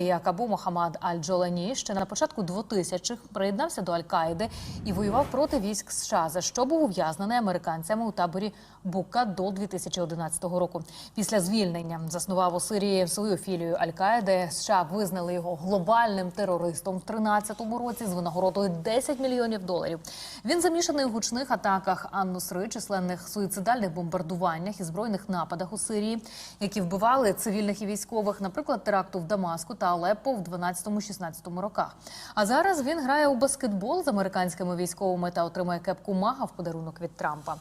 як Абу Мохаммад Аль-Джолані ще на початку 2000-х приєднався до Аль-Каїди і воював проти військ США, за що був ув'язнений американцями у таборі Бука до 2011 року. Після звільнення заснував у Сирії свою філію Аль-Каїди. США визнали його глобальним терористом в 13-му році з винагородою 10 мільйонів доларів. Він замішаний у гучних атаках Ан-Нусри, численних суїцидальних бомбардуваннях і збройних нападах у Сирії, які вбивали цивільних і військових, наприклад, теракту в Дамаску та Алеппо в 12-16 роках. А зараз він грає у баскетбол з американськими військовими та отримує кепку мага в подарунок від Трампа.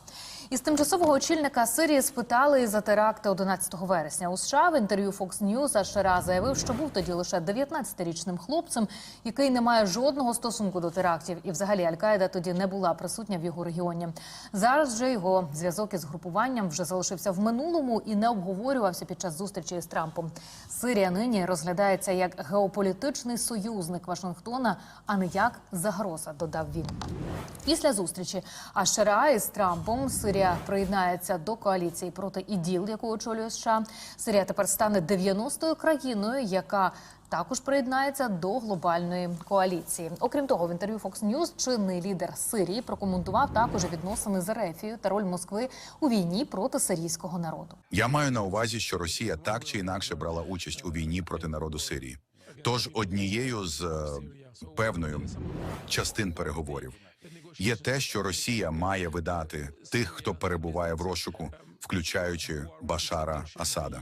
Із тимчасового очільника Сирії спитали за теракти 11 вересня. У США в інтерв'ю Fox News Ашера заявив, що був тоді лише 19-річним хлопцем, який не має жодного стосунку до терактів. І взагалі Аль-Каїда тоді не була присутня в його регіоні. Зараз же його зв'язок із групуванням вже залишився в минулому і не обговорювався під час зустрічі з Трампом. Сирія нині розглядається як геополітичний союзник Вашингтона, а не як загроза. Додав він. Після зустрічі Ашера із Трампом Сирія приєднається до коаліції проти іділ, яку очолює США. Сирія тепер стане 90-ю країною, яка також приєднається до глобальної коаліції. Окрім того, в інтерв'ю Fox News чинний лідер Сирії прокоментував також відносини з Ерефією та роль Москви у війні проти сирійського народу. Я маю на увазі, що Росія так чи інакше брала участь у війні проти народу Сирії. Тож однією з е, певною частин переговорів є те, що Росія має видати тих, хто перебуває в розшуку, включаючи Башара Асада.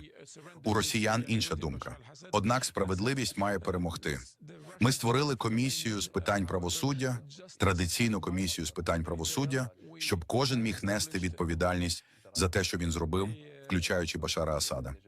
У росіян інша думка. Однак справедливість має перемогти. Ми створили комісію з питань правосуддя, традиційну комісію з питань правосуддя, щоб кожен міг нести відповідальність за те, що він зробив, включаючи Башара Асада.